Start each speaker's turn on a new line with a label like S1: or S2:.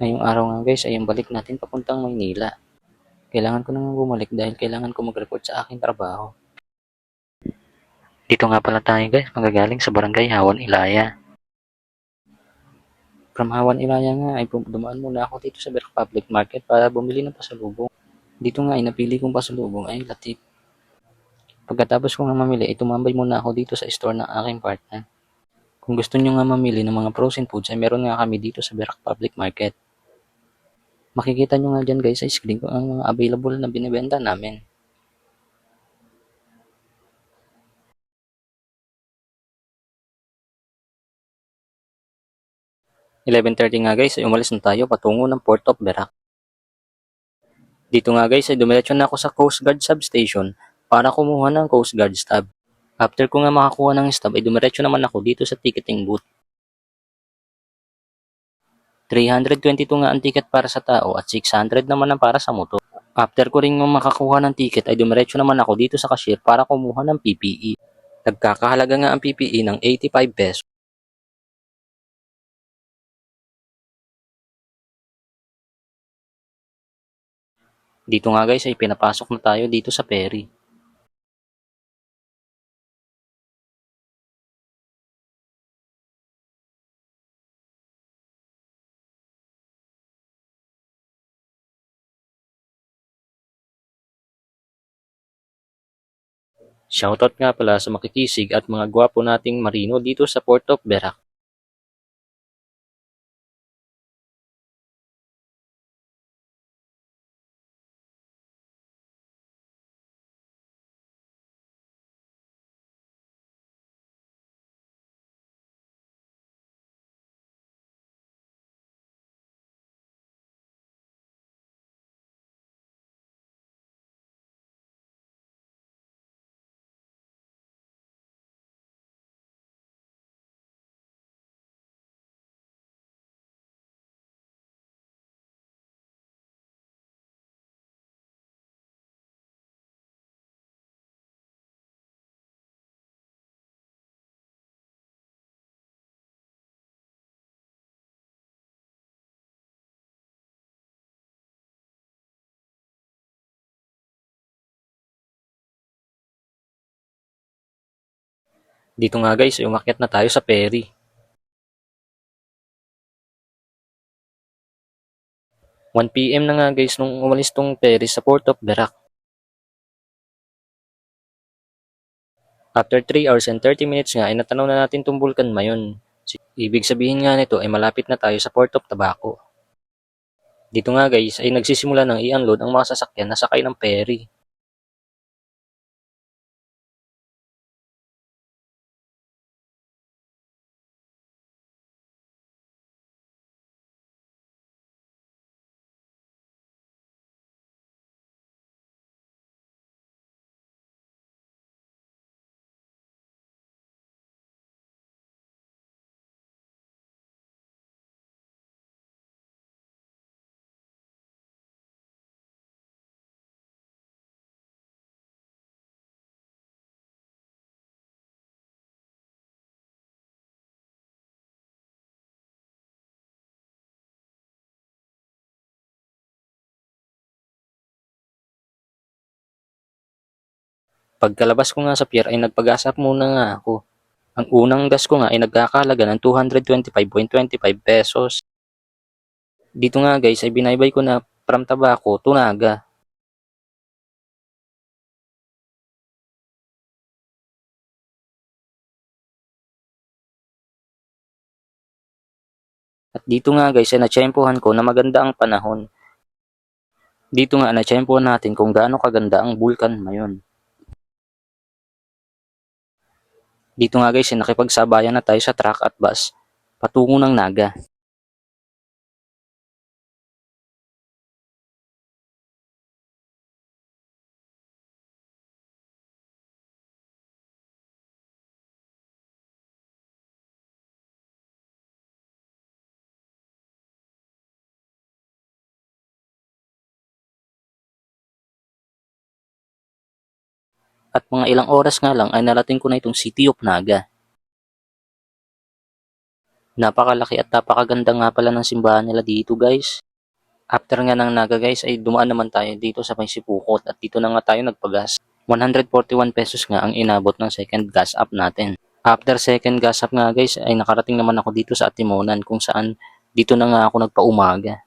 S1: Ngayong araw nga guys ay ang balik natin papuntang Maynila. Kailangan ko nang bumalik dahil kailangan ko mag-report sa aking trabaho. Dito nga pala tayo guys, magagaling sa barangay Hawan Ilaya. From Hawan Ilaya nga ay dumaan muna ako dito sa Berak Public Market para bumili ng pasalubong. Dito nga ay napili kong pasalubong ay latik. Pagkatapos ko nga mamili, ay tumambay muna ako dito sa store ng aking partner. Kung gusto nyo nga mamili ng mga frozen foods ay meron nga kami dito sa Berak Public Market. Makikita nyo nga dyan guys sa screen kung ang mga available na binibenta namin. .30 nga guys ay umalis na tayo patungo ng Port of Berak. Dito nga guys ay dumiretso na ako sa Coast Guard substation para kumuha ng Coast Guard stub. After ko nga makakuha ng stub ay dumiretso naman ako dito sa ticketing booth. 322 nga ang ticket para sa tao at 600 naman ang para sa motor. After ko rin makakuha ng ticket ay dumiretso naman ako dito sa cashier para kumuha ng PPE. Nagkakahalaga nga ang PPE ng 85 pesos. Dito nga guys ay pinapasok na tayo dito sa ferry. Shoutout nga pala sa makikisig at mga gwapo nating marino dito sa Port of Berak. Dito nga guys umakyat na tayo sa ferry. ...1 PM na nga guys nung umalis tong ferry sa Port of Berak. After 3 hours and 30 minutes nga ay natanaw na natin tong Bulkan Mayon. Ibig sabihin nga nito ay malapit na tayo sa Port of Tabaco. Dito nga guys ay nagsisimula ng i-unload ang mga sasakyan na sakay ng ferry. Pagkalabas ko nga sa pier ay nagpagasap muna nga ako. Ang unang gas ko nga ay nagkakalaga ng 225.25 pesos. Dito nga guys ay binaybay ko na from Tabaco to Naga. At dito nga guys ay natsyempohan ko na maganda ang panahon. Dito nga natsyempohan natin kung gaano kaganda ang Bulkan Mayon. Dito nga guys, eh, nakipagsabayan na tayo sa truck at bus patungo ng Naga. At mga ilang oras nga lang ay narating ko na itong City of Naga. Napakalaki at napakaganda nga pala ng simbahan nila dito guys. After nga ng Naga guys ay dumaan naman tayo dito sa may at dito na nga tayo nagpagas. 141 pesos nga ang inabot ng second gas up natin. After second gas up nga guys ay nakarating naman ako dito sa Atimonan kung saan dito na nga ako nagpaumaga.